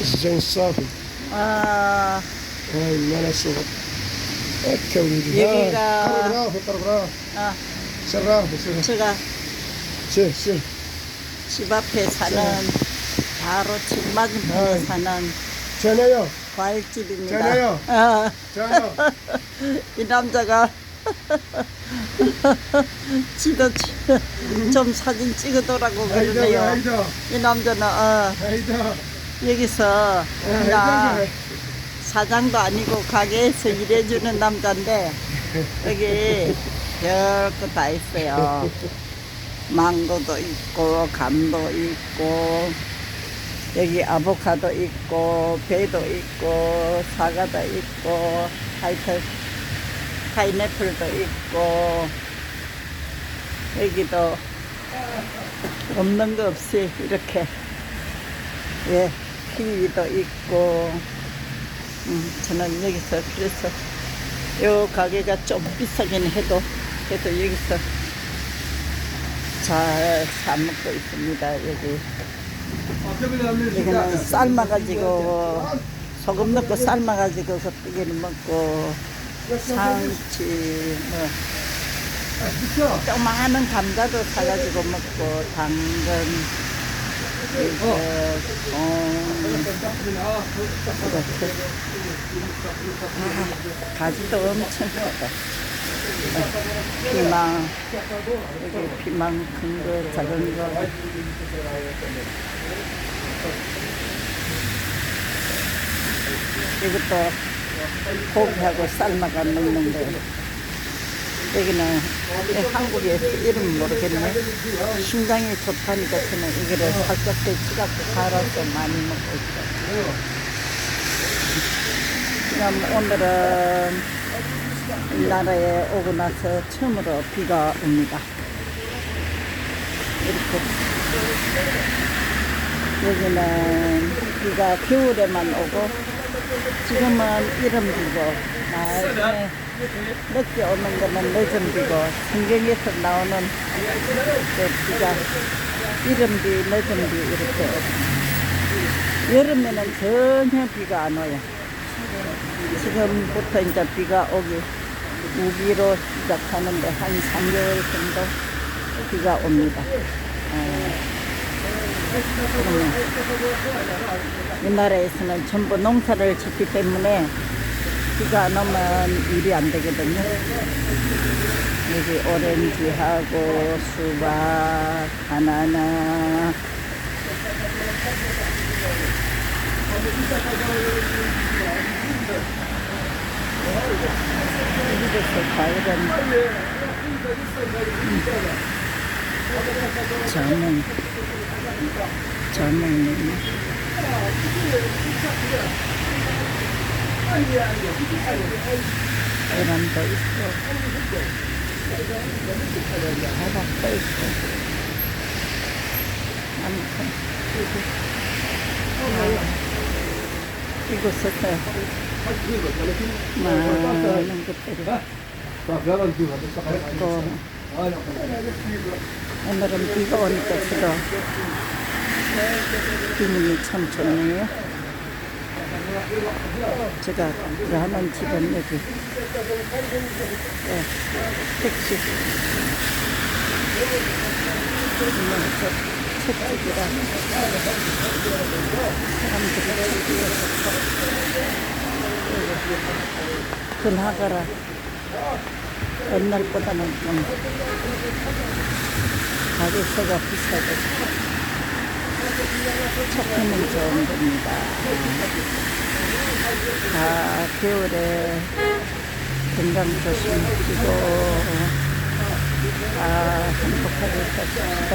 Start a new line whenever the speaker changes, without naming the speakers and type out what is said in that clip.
الزين الصافي
아,
هاي المال صغر هكا وليدي
يجيك-
قرب رافي قرب رافي
아,
سير رافي سير
제가
سير سير
집 앞에 사는 바로 집 맞은편에
아이.
사는
جنايا
과일집입니다.
저녁이요?
아,
جنايا
이 남자가 지도 치- 좀 사진 찍어도라고
هيدا
그러네요.
هيدا
이 남자는 어,
هيدا
여기서 네, 나
네,
사장도 아니고 가게에서 일해주는 남자인데 여기 별거 다 있어요. 망고도 있고 감도 있고 여기 아보카도 있고 배도 있고 사과도 있고 하여튼 파인애플도 있고 여기도 없는 거 없이 이렇게 예. 키위도 있고 음, 저는 여기서 그래서 요 가게가 좀 비싸긴 해도 그래도 여기서 잘 사먹고 있습니다 여기. 여기는 삶아가지고 소금 넣고 삶아가지고 그때기는 먹고 상치 뭐. 조그마한 감자도 사가지고 먹고 당근 아, 가지도 엄청 크다. 피망 여기 피망 큰 거 작은 거. 이것도 고기하고 삶아가 먹는 거 여기는 이 한국에서 이름 모르겠네. 심장이 좋다니까 저는 이거를 살짝 데치갖고 갈아서 많이 먹고 있어요. 지금 오늘은 이 나라에 오고 나서 처음으로 비가 옵니다. 이렇게. 여기는 비가 겨울에만 오고 지금은 이름 비고 나중에 늦게 오는 거는 늦은 비고 성경에서 나오는 그 비가 이름 비, 늦은 비 이렇게 여름에는 전혀 비가 안 와요. 지금부터 이제 비가 오기 우기로 시작하는데 한 3개월 정도 비가 옵니다. 어, 그러면 이 나라에서는 전부 농사를 짓기 때문에 비가 안 오면 일이 안 되거든요. 여기 오렌지하고 수박, 바나나, 과일은 저는 저는 계란도 있고 호박도 있고 아무튼 이곳에서 많은 것들이 또 오늘은 비가 오니까 저도 기분이 참 좋네요. 제가 일하는 집은 여기 네, 택시. 책집이라 사람들이 근하거라. 옛날보다는 좀 가격세가 비싸고 찾기는 좋은 겁니다. 아, 겨울에 건강 조심하시고, 아, 행복하게 삽시다.